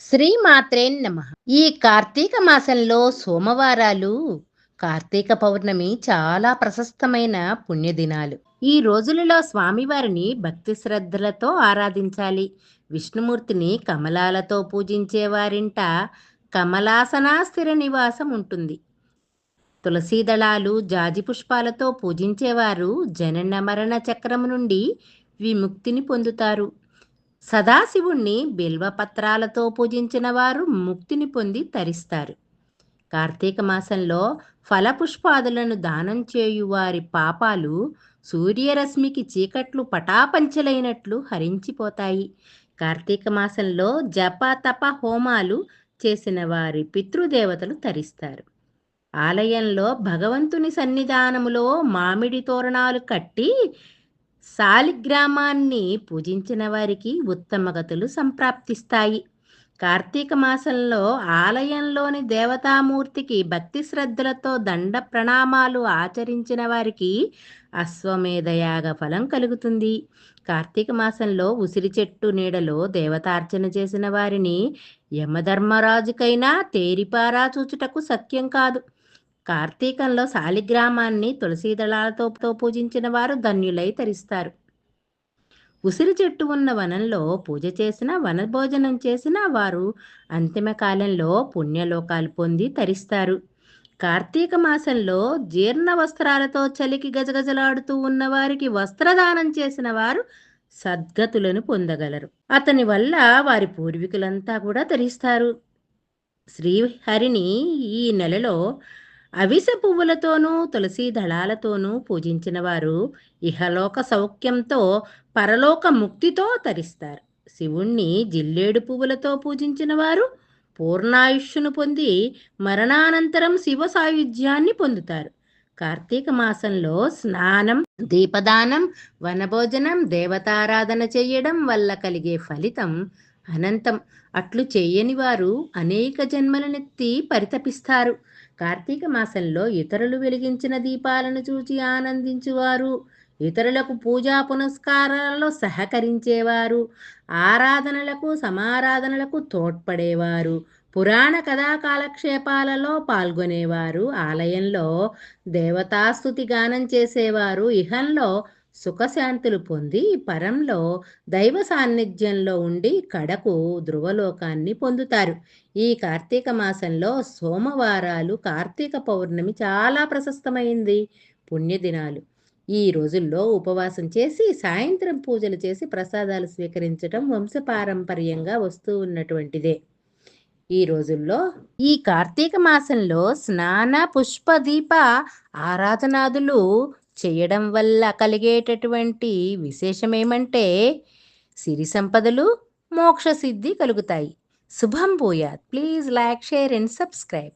శ్రీమాత్రే నమ. ఈ కార్తీక మాసంలో సోమవారాలు కార్తీక పౌర్ణమి చాలా ప్రశస్తమైన పుణ్యదినాలు. ఈ రోజులలో స్వామివారిని భక్తి శ్రద్ధలతో ఆరాధించాలి. విష్ణుమూర్తిని కమలాలతో పూజించే వారింట కమలాసనా స్థిర నివాసం ఉంటుంది. తులసీ దళాలు జాజి పుష్పాలతో పూజించేవారు జనన మరణ చక్రము నుండి విముక్తిని పొందుతారు. సదాశివుణ్ణి బిల్వపత్రాలతో పూజించిన వారు ముక్తిని పొంది తరిస్తారు. కార్తీక మాసంలో ఫలపుష్పాదులను దానం చేయు వారి పాపాలు సూర్యరశ్మికి చీకట్లు పటాపంచలైనట్లు హరించిపోతాయి. కార్తీక మాసంలో జప తప హోమాలు చేసిన వారి పితృదేవతలు తరిస్తారు. ఆలయంలో భగవంతుని సన్నిధానములో మామిడి తోరణాలు కట్టి శాలిగ్రామాన్ని పూజించిన వారికి ఉత్తమ గతులు సంప్రాప్తిస్తాయి. కార్తీక మాసంలో ఆలయంలోని దేవతామూర్తికి భక్తి శ్రద్ధలతో దండ ప్రణామాలు ఆచరించిన వారికి అశ్వమేధయాగ ఫలం కలుగుతుంది. కార్తీక మాసంలో ఉసిరి చెట్టు నీడలో దేవతార్చన చేసిన వారిని యమధర్మరాజుకైనా తేరిపారా చూచుటకు సత్యం కాదు. కార్తీకంలో శాలిగ్రామాన్ని తులసీదళాలతో పూజించిన వారు ధన్యులై తరిస్తారు. ఉసిరి చెట్టు ఉన్న వనంలో పూజ చేసిన వనభోజనం చేసిన వారు అంతిమ కాలంలో పుణ్యలోకాలు పొంది తరిస్తారు. కార్తీక మాసంలో జీర్ణ వస్త్రాలతో చలికి గజగజలాడుతూ ఉన్న వారికి వస్త్రదానం చేసిన వారు సద్గతులను పొందగలరు. అతని వల్ల వారి పూర్వీకులంతా కూడా తరిస్తారు. శ్రీహరిని ఈ నెలలో అవిస పువ్వులతోనూ తులసి దళాలతోనూ పూజించిన వారు ఇహలోక సౌఖ్యంతో పరలోక ముక్తితో తరిస్తారు. శివుణ్ణి జిల్లేడు పువ్వులతో పూజించిన వారు పూర్ణాయుష్యును పొంది మరణానంతరం శివ సాయుధ్యాన్ని పొందుతారు. కార్తీక మాసంలో స్నానం దీపదానం వనభోజనం దేవతారాధన చేయడం వల్ల కలిగే ఫలితం అనంతం. అట్లు చేయని వారు అనేక జన్మలనెత్తి పరితపిస్తారు. కార్తీక మాసంలో ఇతరులు వెలిగించిన దీపాలను చూచి ఆనందించువారు. ఇతరులకు పూజా పునస్కారాలలో సహకరించేవారు. ఆరాధనలకు సమారాధనలకు తోడ్పడేవారు. పురాణ కథా కాలక్షేపాలలో పాల్గొనేవారు. ఆలయంలో దేవతాస్తుతి గానం చేసేవారు. ఇహంలో సుఖశాంతులు పొంది పరంలో దైవ సాన్నిధ్యంలో ఉండి కడకు ధ్రువలోకాన్ని పొందుతారు. ఈ కార్తీక మాసంలో సోమవారాలు కార్తీక పౌర్ణమి చాలా ప్రశస్తమైంది. పుణ్యదినాలు. ఈ రోజుల్లో ఉపవాసం చేసి సాయంత్రం పూజలు చేసి ప్రసాదాలు స్వీకరించడం వంశపారంపర్యంగా వస్తూ ఉన్నటువంటిదే. ఈ రోజుల్లో ఈ కార్తీక మాసంలో స్నాన పుష్ప దీప ఆరాధనాదులు చేయడం వల్ల కలిగేటటువంటి విశేషం ఏమంటే సిరి సంపదలు మోక్ష సిద్ధి కలుగుతాయి. శుభం భూయాత్. Please like share and subscribe.